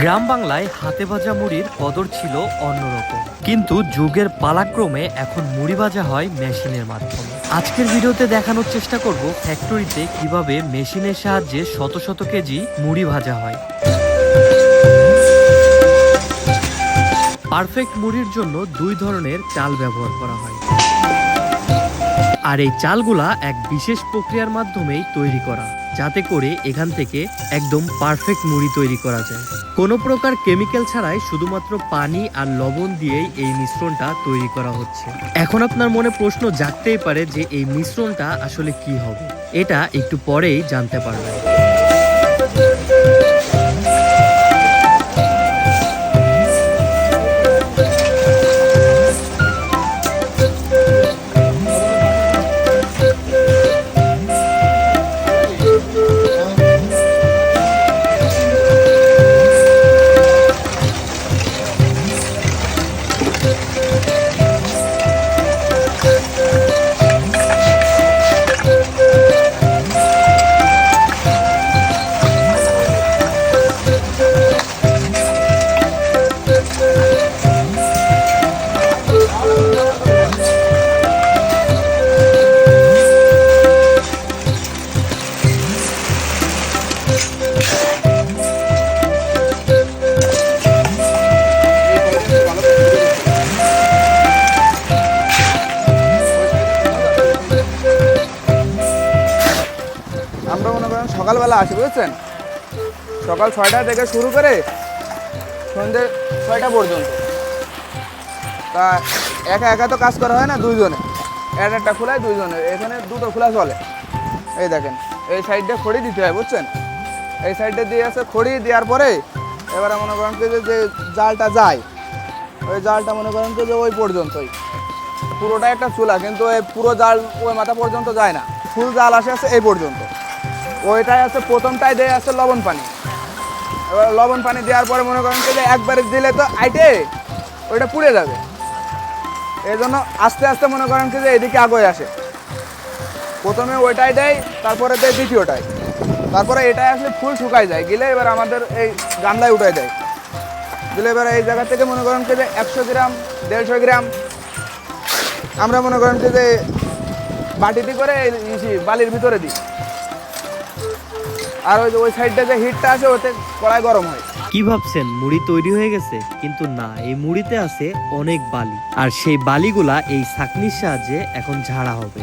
গ্রাম বাংলায় হাতে ভাজা মুড়ির কদর ছিল অন্যরকম। কিন্তু যুগের পালাক্রমে এখন মুড়ি ভাজা হয় মেশিনের মাধ্যমে। আজকের ভিডিওতে দেখানোর চেষ্টা করব ফ্যাক্টরিতে কীভাবে মেশিনের সাহায্যে শত শত কেজি মুড়ি ভাজা হয়। পারফেক্ট মুড়ির জন্য দুই ধরনের চাল ব্যবহার করা হয়। আর এই চালগুলা এক বিশেষ প্রক্রিয়ার মাধ্যমেই তৈরি করা, যাতে করে এখান থেকে একদম পারফেক্ট মুড়ি তৈরি করা যায়। কোনো প্রকার কেমিক্যাল ছাড়াই শুধুমাত্র পানি আর লবণ দিয়েই এই মিশ্রণটা তৈরি করা হচ্ছে। এখন আপনার মনে প্রশ্ন জাগতেই পারে যে এই মিশ্রণটা আসলে কি হবে? এটা একটু পরেই জানতে পারবেন। সকালবেলা আসি, বুঝছেন? সকাল ছয়টা থেকে শুরু করে সন্ধ্যে ছয়টা পর্যন্ত। তা একা একা তো কাজ করা হয় না, দুইজনে। একটা একটা খোলায় দুইজনে। এখানে দুটো খোলা চলে। এই দেখেন, এই সাইডটা খড়ি দিতে হয়, বুঝছেন? এই সাইডটা দিয়ে আছে খড়ি, দেওয়ার পরে এবারে মনে করেন যে- জালটা যায়, ওই জালটা মনে করেন যে ওই পর্যন্তই। পুরোটা একটা চুলা, কিন্তু এই পুরো জাল ওই মাথা পর্যন্ত যায় না। ফুল জাল আসে আছে এই পর্যন্ত। ওইটাই আছে, প্রথমটাই দেয় আছে লবণ পানি। এবার লবণ পানি দেওয়ার পরে মনে করেন যে একবারে দিলে তো আইটে, ওইটা পুড়ে যাবে। এই জন্য আস্তে আস্তে মনে করেন যে এদিকে আগে আসে। প্রথমে ওইটাই দেয়, তারপরে দেয় দ্বিতীয়টাই। তারপরে এটাই আসলে ফুল শুকায় যায়, গেলে এবার আমাদের এই গামলায় উঠাই দেয়। দিলে এবার এই জায়গা থেকে মনে করেন যে একশো গ্রাম, দেড়শো গ্রাম। আমরা মনে করেন যে বাটিতে করে বালির ভিতরে দিই। আর ওই যে ওই সাইডটা যে হিটটা আছে, ওতে কড়াই গরম হয়। কি ভাবছেন? মুড়ি তৈরি হয়ে গেছে? কিন্তু না, এই মুড়িতে আছে অনেক বালি। আর সেই বালিগুলা এই ছাকনির সাহায্যে এখন ঝাড়া হবে।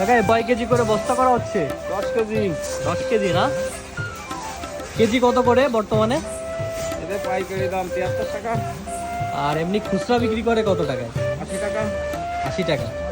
কাকা বাই কেজি করে বস্তা করা হচ্ছে? দশ কেজি। দশ কেজি না? কেজি কত করে বর্তমানে? এদের পাইকারি দাম তিয়াত্তর টাকা। আর এমনি খুচরা বিক্রি করে কত টাকায়? আশি টাকা। আশি টাকা।